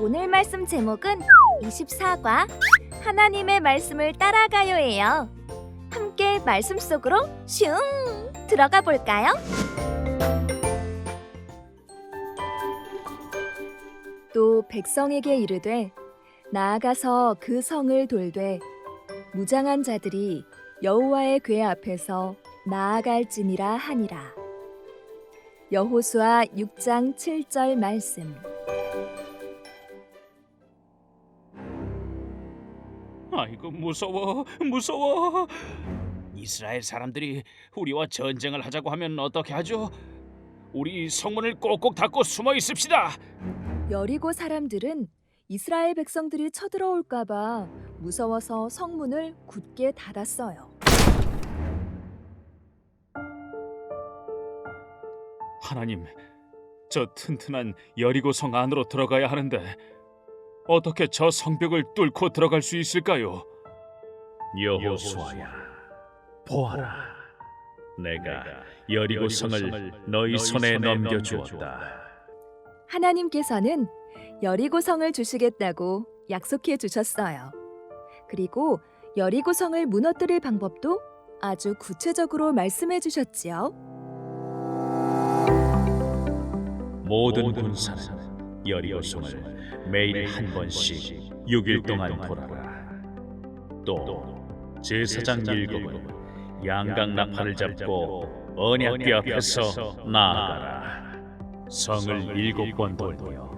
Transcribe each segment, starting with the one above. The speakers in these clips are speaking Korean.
오늘 말씀 제목은 24과 하나님의 말씀을 따라가요예요. 함께 말씀 속으로 슝 들어가 볼까요? 또 백성에게 이르되 나아가서 그 성을 돌되 무장한 자들이 여호와의 궤 앞에서 나아갈지니라 하니라. 여호수아 6장 7절 말씀. 아이고 무서워 무서워 이스라엘 사람들이 우리와 전쟁을 하자고 하면 어떻게 하죠? 우리 성문을 꼭꼭 닫고 숨어 있읍시다 여리고 사람들은 이스라엘 백성들이 쳐들어올까봐 무서워서 성문을 굳게 닫았어요. 하나님 저 튼튼한 여리고 성 안으로 들어가야 하는데 어떻게 저 성벽을 뚫고 들어갈 수 있을까요? 여호수아야 보아라 내가 여리고 성을 너희 손에 넘겨 주었다 하나님께서는 여리고 성을 주시겠다고 약속해 주셨어요. 그리고 여리고 성을 무너뜨릴 방법도 아주 구체적으로 말씀해 주셨지요. 모든 군사는 여리고 성을 매일 한 번씩 6일 동안 돌아라. 또 제사장 일곱은 양각 나팔을 잡고 언약궤 앞에서 나아가라. 성을 일곱 번 돌며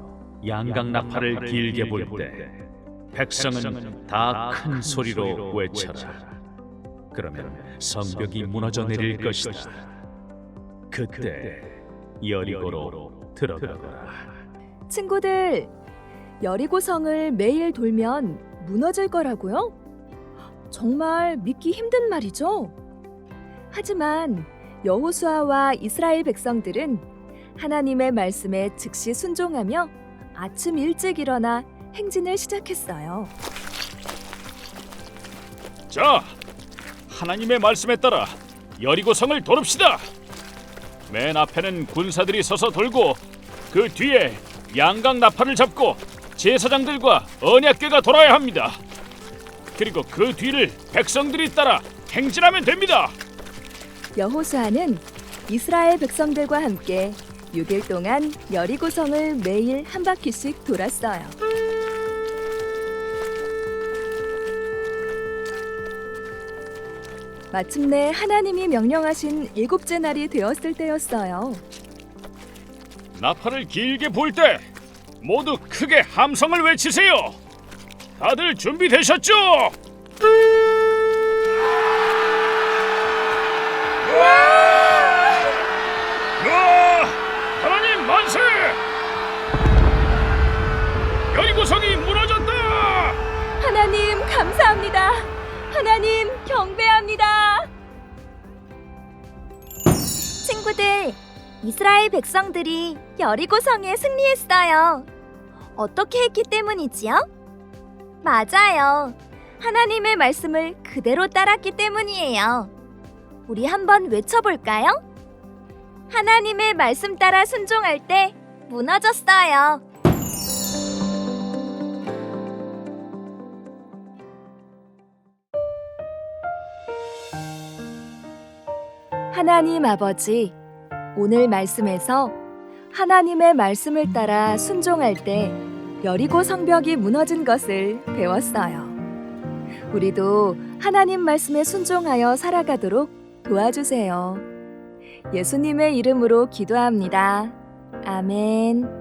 양각 나팔을 길게 불 때 백성은 다 큰 소리로 외쳐라. 그러면 성벽이 무너져 내릴 것이다. 그때 여리고로 들어가거라. 친구들, 여리고 성을 매일 돌면 무너질 거라고요? 정말 믿기 힘든 말이죠. 하지만 여호수아와 이스라엘 백성들은 하나님의 말씀에 즉시 순종하며 아침 일찍 일어나 행진을 시작했어요. 자 하나님의 말씀에 따라 여리고 성을 돌읍시다 맨 앞에는 군사들이 서서 돌고 그 뒤에 양각 나팔을 잡고 제사장들과 언약궤가 돌아야 합니다. 그리고 그 뒤를 백성들이 따라 행진하면 됩니다. 여호수아는 이스라엘 백성들과 함께 6일 동안 여리고 성을 매일 한 바퀴씩 돌았어요. 마침내 하나님이 명령하신 일곱째 날이 되었을 때였어요. 나팔을 길게 불 때 모두 크게 함성을 외치세요. 다들 준비되셨죠? 여리고성이 무너졌다! 하나님 감사합니다. 하나님 경배합니다. 친구들, 이스라엘 백성들이 여리고 성에 승리했어요. 어떻게 했기 때문이지요? 맞아요. 하나님의 말씀을 그대로 따랐기 때문이에요. 우리 한번 외쳐볼까요? 하나님의 말씀 따라 순종할 때 무너졌어요. 하나님 아버지, 오늘 말씀에서 하나님의 말씀을 따라 순종할 때 여리고 성벽이 무너진 것을 배웠어요. 우리도 하나님 말씀에 순종하여 살아가도록 도와주세요. 예수님의 이름으로 기도합니다. 아멘.